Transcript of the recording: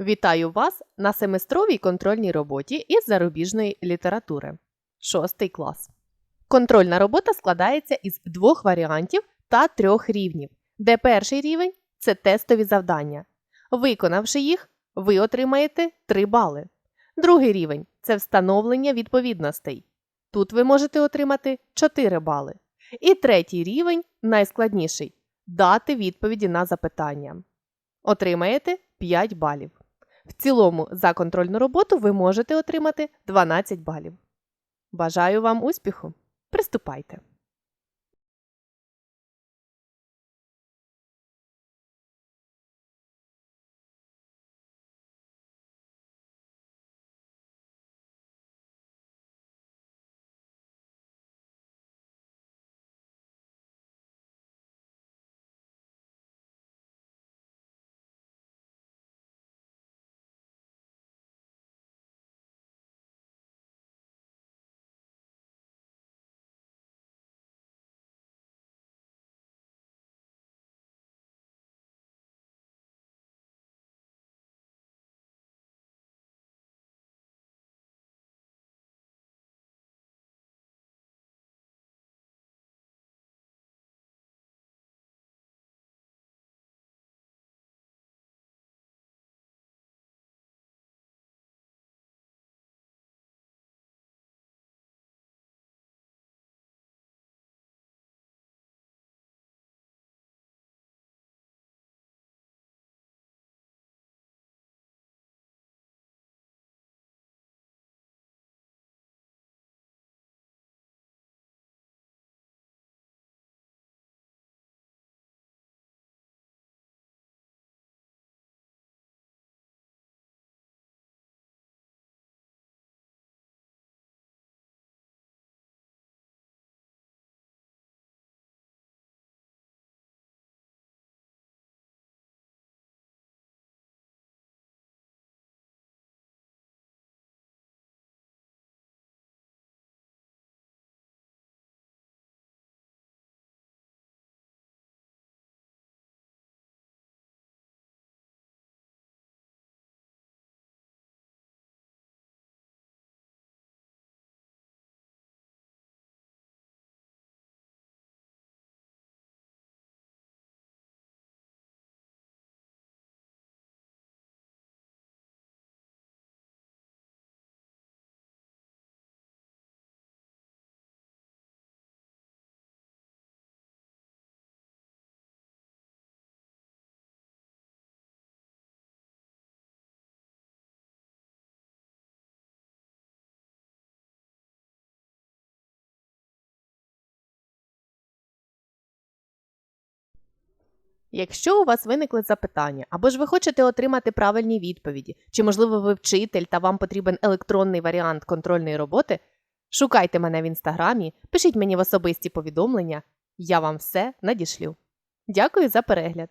Вітаю вас на семестровій контрольній роботі із зарубіжної літератури. Шостий клас. Контрольна робота складається із двох варіантів та трьох рівнів, де перший рівень це тестові завдання. Виконавши їх, ви отримаєте 3 бали. Другий рівень це встановлення відповідностей. Тут ви можете отримати 4 бали. І третій рівень найскладніший дати відповіді на запитання. Отримаєте 5 балів. В цілому за контрольну роботу ви можете отримати 12 балів. Бажаю вам успіху! Приступайте! Якщо у вас виникли запитання, або ж ви хочете отримати правильні відповіді, чи, можливо, ви вчитель та вам потрібен електронний варіант контрольної роботи, шукайте мене в інстаграмі, пишіть мені в особисті повідомлення, я вам все надішлю. Дякую за перегляд!